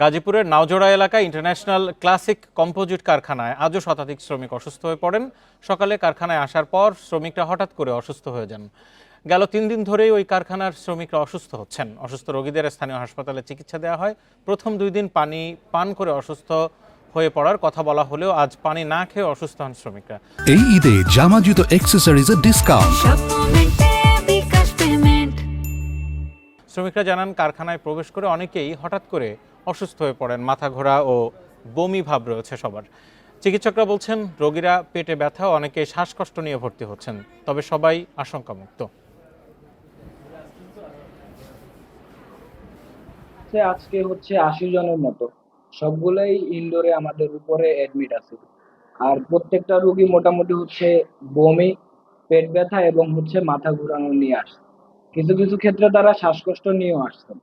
গাজীপুরের নাওজোড়া এলাকায় international classic composite কারখানায় আজও শতাধিক শ্রমিক অসুস্থ হয়ে পড়েন। সকালে কারখানায় আসার পর শ্রমিকরা হঠাৎ করে অসুস্থ হয়ে যান। গেল তিন দিন ধরেই ওই কারখানার শ্রমিকরা অসুস্থ হচ্ছেন। অসুস্থ রোগীদের স্থানীয় হাসপাতালে চিকিৎসা দেওয়া হয়। প্রথম দুই দিন পানি পান করে অসুস্থ হয়ে পড়ার কথা বলা হলেও আজ পানি না খেয়ে অসুস্থ হন শ্রমিকরা। এই ঈদে জামা জুতো ডিসকাউন্ট শ্রমিকরা জানান কারখানায় প্রবেশ করে অনেকেই হঠাৎ করে অসুস্থ হয়ে পড়েন, মাথা ঘোরা ও বমি ভাব রয়েছে সবার। চিকিৎসকরা বলছেন, রোগীরা পেটে ব্যথা ও অনেকেই শ্বাসকষ্ট নিয়ে ভর্তি হচ্ছেন, তবে সবাই আশঙ্কামুক্ত। আজকে হচ্ছে আশি জনের মতো। সবগুলোই ইনডোরে আমাদের উপরে অ্যাডমিট আছে। আর প্রত্যেকটা রোগী মোটামুটি হচ্ছে বমি, পেট ব্যথা এবং হচ্ছে মাথা ঘোরানো নিয়ে আসছে। কিছু কিছু ক্ষেত্রে তারা শ্বাসকষ্ট নিয়েও আসছেন।